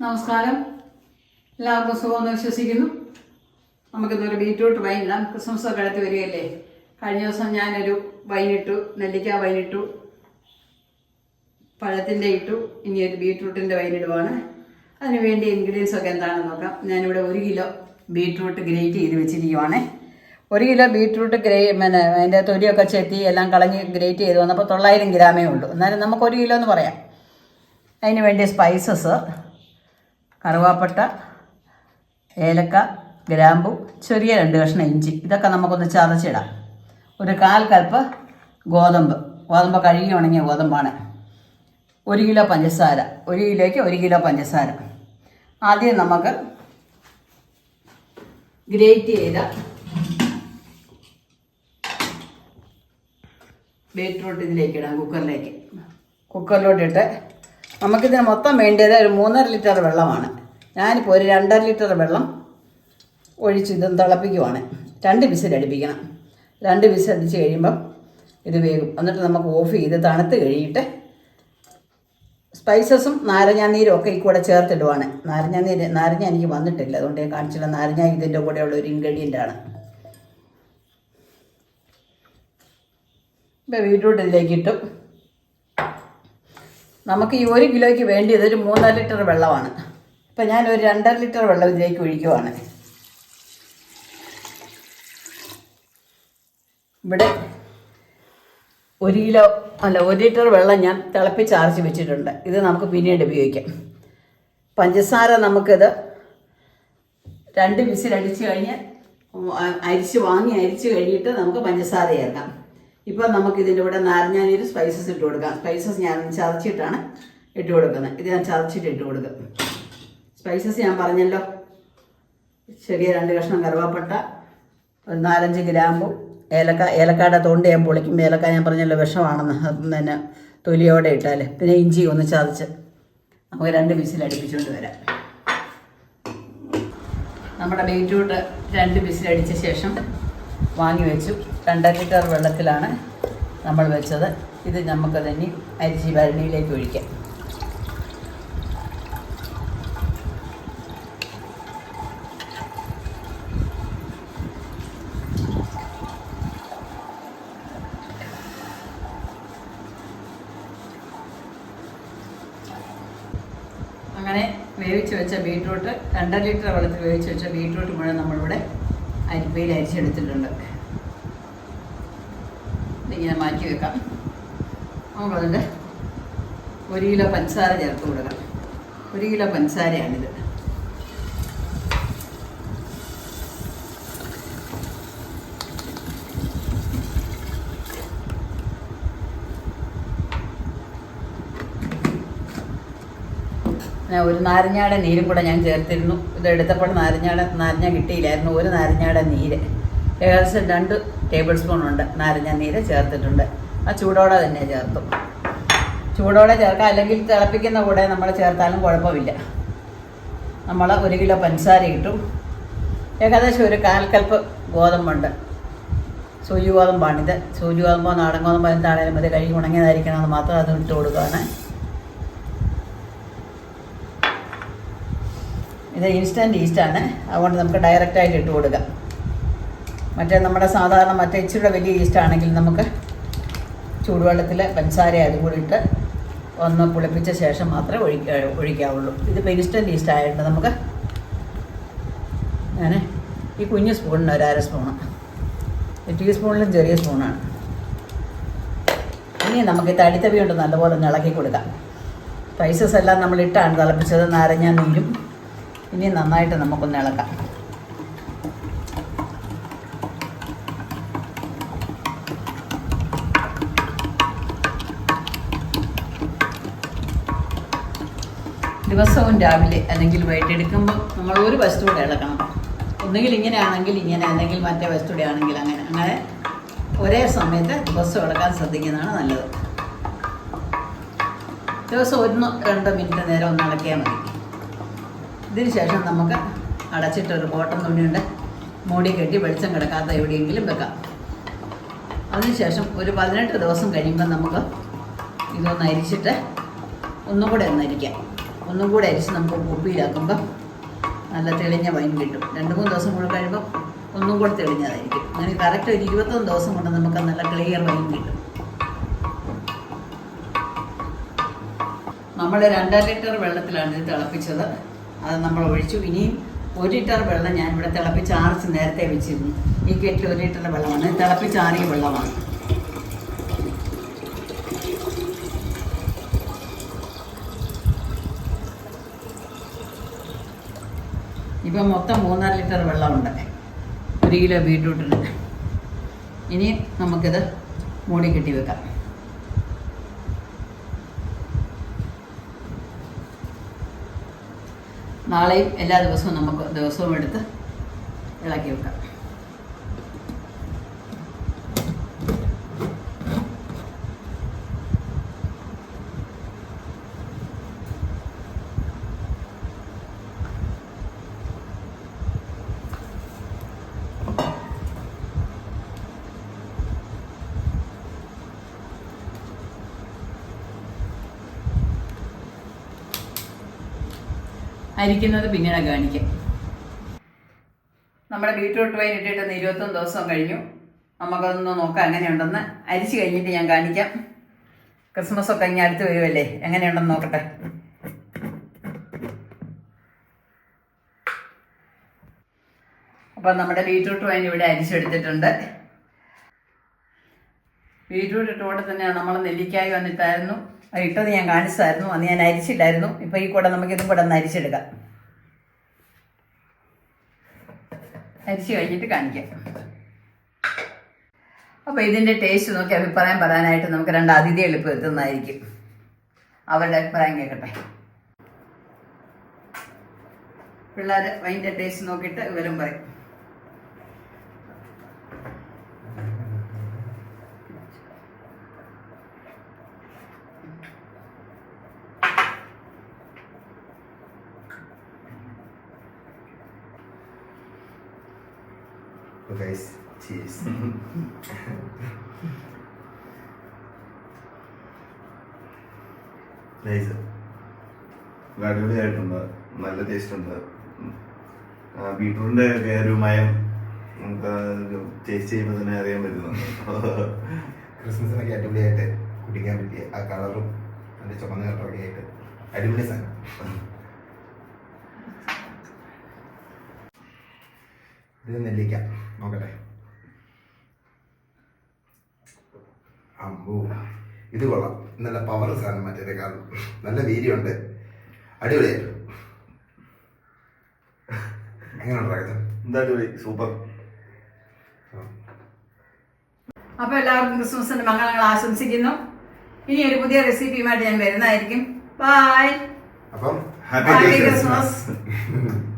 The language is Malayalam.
നമസ്കാരം. എല്ലാവർക്കും സുഖമെന്ന് വിശ്വസിക്കുന്നു. നമുക്കിന്നൊരു ബീറ്റ്റൂട്ട് വൈൻ ഇടാം. ക്രിസ്മസ് ഒക്കെ അടുത്ത് വരികയല്ലേ? കഴിഞ്ഞ ദിവസം ഞാനൊരു വൈനിട്ടു നെല്ലിക്ക വൈനിട്ടു പഴത്തിന്റെ ഇട്ടു. ഇനി ഒരു ബീറ്റ്റൂട്ടിന്റെ വൈനിടുവാണ് അതിന് വേണ്ടി ഇൻഗ്രീഡിയൻസ് ഒക്കെ എന്താണെന്ന് നോക്കാം. ഞാനിവിടെ ഒരു കിലോ ബീറ്റ്റൂട്ട് ഗ്രേറ്റ് ചെയ്ത് വെച്ചിരിക്കുവാണേ. ഒരു കിലോ ബീറ്റ്റൂട്ട് ഗ്രേ പിന്നെ അതിന്റെ തൊലിയൊക്കെ ചെത്തി എല്ലാം കളഞ്ഞ് ഗ്രേറ്റ് ചെയ്ത് വന്നപ്പോൾ തൊള്ളായിരം ഗ്രാമേ ഉള്ളൂ. എന്നാലും നമുക്ക് ഒരു കിലോ എന്ന് പറയാം. അതിന് വേണ്ടി സ്പൈസസ് കറുവാപ്പട്ട ഏലക്ക ഗ്രാമ്പു ചെറിയ രണ്ട് കഷ്ണം ഇഞ്ചി. ഇതൊക്കെ നമുക്കൊന്ന് ചതച്ചിടാം. ഒരു കാൽ കൽപ്പ് ഗോതമ്പ്. ഗോതമ്പ് കഴുകി ഉണങ്ങിയ ഗോതമ്പാണ്. ഒരു കിലോ പഞ്ചസാര. ഒരു കിലോയ്ക്ക് ഒരു കിലോ പഞ്ചസാര. ആദ്യം നമുക്ക് ഗ്രേറ്റ് ചെയ്ത ബീറ്റ്റൂട്ട് ഇതിലേക്ക് ഇടാം കുക്കറിലേക്ക്. കുക്കറിലോട്ടിട്ട് നമുക്കിതിന് മൊത്തം വേണ്ടത് ഒരു മൂന്നര ലിറ്റർ വെള്ളമാണ്. ഞാനിപ്പോൾ ഒരു രണ്ടര ലിറ്റർ വെള്ളം ഒഴിച്ച് ഇതും തിളപ്പിക്കുവാണ്. രണ്ട് വിസിൽ അടുപ്പിക്കണം. രണ്ട് വിസിൽ അടിച്ച് കഴിയുമ്പം ഇത് വേകും എന്നിട്ട് നമുക്ക് ഓഫ് ചെയ്ത് തണുത്ത് കഴിയിട്ട് സ്പൈസസും നാരങ്ങാനീരും ഒക്കെ ഈ കൂടെ ചേർത്തിടുവാണ്. നാരങ്ങാനീര് നാരങ്ങ എനിക്ക് വന്നിട്ടില്ല. അതുകൊണ്ട് ഞാൻ കാണിച്ചില്ല. നാരങ്ങ ഇതിന്റെ കൂടെയുള്ള ഒരു ഇൻഗ്രീഡിയന്റ് ആണ്. ഇപ്പോൾ ബീട്രൂട്ട് ഇതിലേക്ക് ഇട്ടു. നമുക്ക് ഈ ഒരു കിലോയ്ക്ക് വേണ്ടിയത് ഒരു മൂന്നര ലിറ്റർ വെള്ളമാണ്. ഇപ്പം ഞാൻ ഒരു രണ്ടര ലിറ്റർ വെള്ളം ഇതിലേക്ക് ഒഴിക്കുവാണ്. ഇവിടെ ഒരു കിലോ അല്ല ഒരു ലിറ്റർ വെള്ളം ഞാൻ തിളപ്പിച്ച് തിളപ്പിച്ചാർച്ച് വെച്ചിട്ടുണ്ട്. ഇത് നമുക്ക് പിന്നീട് ഉപയോഗിക്കാം. പഞ്ചസാര നമുക്കിത് രണ്ട് വിസിൽ അടിച്ച് കഴിഞ്ഞ് അരിച്ച് വാങ്ങി അരിച്ച് കഴിഞ്ഞിട്ട് നമുക്ക് പഞ്ചസാര ചേർക്കാം. ഇപ്പം നമുക്ക് ഇതിന്റെ കൂടെ നാരങ്ങാനീര് സ്പൈസസ് ഇട്ട് കൊടുക്കാം. സ്പൈസസ് ഞാൻ ചതച്ചിട്ടാണ് ഇട്ട് കൊടുക്കുന്നത്. ഇത് ഞാൻ ചതച്ചിട്ട് ഇട്ട് കൊടുക്കും. സ്പൈസസ് ഞാൻ പറഞ്ഞല്ലോ. ചെറിയ രണ്ട് കഷ്ണം കറുവാപ്പട്ട ഒരു നാലഞ്ച് ഗ്രാമ്പു ഏലക്ക ഏലക്കായുടെ തൊണ്ട് ഞാൻ പൊളിക്കും. ഏലക്ക ഞാൻ പറഞ്ഞല്ലോ വിഷമാണെന്ന്. തന്നെ തൊലിയോടെ ഇട്ടാൽ പിന്നെ ഇഞ്ചി ഒന്ന് ചതച്ച് നമുക്ക് രണ്ട് വിസിൽ അടുപ്പിച്ചുകൊണ്ട് വരാം. നമ്മുടെ ബീറ്റ്റൂട്ട് രണ്ട് വിസിലടിച്ച ശേഷം വാങ്ങി വെച്ചു. രണ്ടര ലിറ്റർ വെള്ളത്തിലാണ് നമ്മൾ വെച്ചത്. ഇത് നമുക്ക് തന്നെ അരിശി ഭരണിയിലേക്ക് ഒഴിക്കാം. അങ്ങനെ വേവിച്ച് വെച്ച ബീട്രൂട്ട് രണ്ടര ലിറ്റർ വെള്ളത്തിൽ വേവിച്ച് വെച്ച ബീട്രൂട്ട് മുഴുവൻ നമ്മളിവിടെ അരിപ്പയിൽ അരിച്ചെടുത്തിട്ടുണ്ട്. ഇതിങ്ങനെ മാറ്റി വെക്കാം. നമുക്കതിന്റെ ഒരു കിലോ പഞ്ചസാര ചേർത്ത് കൊടുക്കാം. ഒരു കിലോ പഞ്ചസാരയാണിത് ഞാൻ ഒരു നാരങ്ങയുടെ നീരും കൂടെ ഞാൻ ചേർത്തിരുന്നു. ഇത് എടുത്തപ്പോൾ നാരങ്ങയുടെ നാരങ്ങ കിട്ടിയില്ലായിരുന്നു. ഒരു നാരങ്ങയുടെ നീര്. ഏകദേശം രണ്ട് ടേബിൾ സ്പൂൺ ഉണ്ട് നാരങ്ങ നീര് ചേർത്തിട്ടുണ്ട്. ആ ചൂടോടെ തന്നെ ചേർത്തു. ചൂടോടെ ചേർക്കാം. അല്ലെങ്കിൽ തിളപ്പിക്കുന്ന കൂടെ നമ്മൾ ചേർത്താലും കുഴപ്പമില്ല. നമ്മൾ ഒരു കിലോ പഞ്ചസാര ഇട്ടു. ഏകദേശം ഒരു കാൽ ഗോതമ്പുണ്ട്. സൂചി ഗോതമ്പാണിത് സൂചി ഗോതമ്പോ നാടൻ ഗോതമ്പോ എന്താണേലും അത് കഴുകി ഉണങ്ങിയതായിരിക്കണം അത് മാത്രം അത് ഇട്ട് കൊടുക്കുകയാണ് ഇത് ഇൻസ്റ്റന്റ് ഈസ്റ്റാണ് അതുകൊണ്ട് നമുക്ക് ഡയറക്റ്റായിട്ട് ഇട്ട് കൊടുക്കാം. മറ്റേ നമ്മുടെ സാധാരണ മറ്റേ ഇച്ചിരി വലിയ ഈസ്റ്റ് ആണെങ്കിൽ നമുക്ക് ചൂടുവെള്ളത്തിൽ പഞ്ചസാര അതും കൂടി ഇട്ട് ഒന്ന് പുളിപ്പിച്ച ശേഷം മാത്രമേ ഒഴിക്ക ഒഴിക്കാവുള്ളൂ. ഇതിപ്പോൾ ഇൻസ്റ്റന്റ് ഈസ്റ്റ് ആയതുകൊണ്ട് നമുക്ക് ഞാൻ ഈ കുഞ്ഞു സ്പൂണിന് ഒരു അര സ്പൂണ് ടീസ്പൂണിലും ചെറിയ സ്പൂണാണ് ഇനി നമുക്ക് ഈ തടിത്തവി കൊണ്ട് നല്ലപോലെ ഒന്ന് ഇളക്കി കൊടുക്കാം. സ്പൈസസ് എല്ലാം നമ്മൾ ഇട്ടാണ് തിളപ്പിച്ചത്. നാരങ്ങ നീരും ഇനി നന്നായിട്ട് നമുക്കൊന്ന് ഇളക്കാം. ദിവസവും രാവിലെ അല്ലെങ്കിൽ വൈകിട്ടെടുക്കുമ്പോൾ നമ്മൾ ഒരു വസ്തു കൂടെ ഇളക്കണം. ഒന്നുകിൽ ഇങ്ങനെയാണെങ്കിൽ ഇങ്ങനെ അല്ലെങ്കിൽ മറ്റേ വസ്തുവിടെ ആണെങ്കിൽ അങ്ങനെ. അങ്ങനെ ഒരേ സമയത്ത് ദിവസം ഇളക്കാൻ ശ്രദ്ധിക്കുന്നതാണ് നല്ലത്. ദിവസം ഒന്ന് രണ്ട് മിനിറ്റ് നേരം ഒന്ന് ഇളക്കിയാൽ മതി. ഇതിന് ശേഷം നമുക്ക് അടച്ചിട്ടൊരു കോട്ടൺ തുണിയുണ്ട്. മൂടി കെട്ടി വെളിച്ചം കിടക്കാത്ത എവിടെയെങ്കിലും വെക്കാം. അതിനുശേഷം ഒരു പതിനെട്ട് ദിവസം കഴിയുമ്പോൾ നമുക്ക് ഇതൊന്ന് അരിച്ചിട്ട് ഒന്നും കൂടെ ഒന്ന് അരിക്കാം. ഒന്നും കൂടെ അരിച്ച് നമുക്ക് കുപ്പിയിലാക്കുമ്പോൾ നല്ല തെളിഞ്ഞ വൈൻ കിട്ടും. രണ്ട് മൂന്ന് ദിവസം കൂടെ കഴിയുമ്പോൾ ഒന്നും കൂടെ തെളിഞ്ഞതായിരിക്കും. അങ്ങനെ കറക്റ്റ് ഒരു ഇരുപത്തൊന്ന് ദിവസം കൊണ്ട് നമുക്ക് നല്ല ക്ലിയർ വൈൻ കിട്ടും. നമ്മൾ രണ്ടര ലിറ്റർ വെള്ളത്തിലാണ് ഇത് തിളപ്പിച്ചത്. അത് നമ്മൾ ഒഴിച്ചു ഇനിയും ഒരു ലിറ്റർ വെള്ളം ഞാൻ ഇവിടെ തിളപ്പിച്ച് ആറിച്ച് നേരത്തെ വെച്ചിരുന്നു. ഈ കെറ്റിൽ ഒരു ലിറ്റർ വെള്ളമാണ്. തിളപ്പിച്ച് തിളപ്പിച്ചാറിയ വെള്ളമാണ്. ഇപ്പം മൊത്തം മൂന്നര ലിറ്റർ വെള്ളമുണ്ട്. ഒരു കിലോ ബീട്രൂട്ടിന്. ഇനി നമുക്കിത് മൂടി കെട്ടി വെക്കാം. നാളെയും എല്ലാ ദിവസവും നമുക്ക് ദിവസവും എടുത്ത് ഇളക്കി വെക്കാം. അരിക്കുന്നത് പിന്നീട് കാണിക്കാം. നമ്മുടെ ബീട്രൂട്ട് വൈൻ ഇട്ടിട്ട് ഇരുപത്തൊന്ന് ദിവസം കഴിഞ്ഞു. നമുക്കതൊന്ന് നോക്കാം എങ്ങനെയുണ്ടെന്ന്. അരിച്ച് കഴിഞ്ഞിട്ട് ഞാൻ കാണിക്കാം. ക്രിസ്മസ് ഒക്കെ ഇങ്ങനെ അടുത്ത് വരുമല്ലേ എങ്ങനെയുണ്ടെന്ന് നോക്കട്ടെ. അപ്പം നമ്മുടെ ബീട്രൂട്ട് വൈൻ ഇവിടെ അരിച്ചെടുത്തിട്ടുണ്ട്. ബീട്രൂട്ട് ഇട്ടുകൊണ്ട് തന്നെയാണ് നമ്മൾ നെല്ലിക്കായി വന്നിട്ടായിരുന്നു അത് ഇട്ടത് ഞാൻ കാണിച്ചതായിരുന്നു. അന്ന് ഞാൻ അരിച്ചില്ലായിരുന്നു. ഇപ്പം ഈ കൂടെ നമുക്ക് ഇതും കൂടെ ഒന്ന് അരിച്ചെടുക്കാം. അരിച്ച് കഴിഞ്ഞിട്ട് കാണിക്കാം. അപ്പോൾ ഇതിന്റെ ടേസ്റ്റ് നോക്കി അഭിപ്രായം പറയാനായിട്ട് നമുക്ക് രണ്ട് അതിഥി ഇപ്പോൾ എത്തുന്നതായിരിക്കും അവരുടെ അഭിപ്രായം കേൾക്കട്ടെ. പിള്ളേർ വൈന്റെ ടേസ്റ്റ് നോക്കിയിട്ട് ഇവരും പറയും. So guys, cheers. നൈസ് അടിപൊളിയായിട്ടുണ്ട്. നല്ല ടേസ്റ്റ് ഉണ്ട് ബീട്രൂട്ടിന്റെ ഒക്കെ ഒരു മയം നമുക്ക് ടേസ്റ്റ് ചെയ്യുമ്പോൾ തന്നെ അറിയാൻ പറ്റുന്നുണ്ട്. ക്രിസ്മസിനൊക്കെ അടിപൊളിയായിട്ട് കുടിക്കാൻ പറ്റിയ ആ കളറും അതിന്റെ ചുമന്ന കളറൊക്കെ ആയിട്ട് അടിപൊളി സാധനം. ഇത് നെല്ലിക്ക. നോക്കട്ടെ. അമ്പൂ ഇത് കൊള്ളാം. നല്ല പവർ സാധനം മറ്റേ കാരണം. നല്ല വീര്യമുണ്ട്. അടിപൊളിയായിരുന്നു. എങ്ങനെയുണ്ട് റകച്ചൻ എന്താ അടിപൊളി? സൂപ്പർ. അപ്പോൾ എല്ലാവർക്കും ക്രിസ്മസിന്റെ മംഗളങ്ങൾ ആശംസിക്കുന്നു. ഇനി ഒരു പുതിയ റെസിപ്പിയുമായിട്ട് ഞാൻ വരുന്നതായിരിക്കും. ബൈ അപ്പം ഹാപ്പി ക്രിസ്മസ്.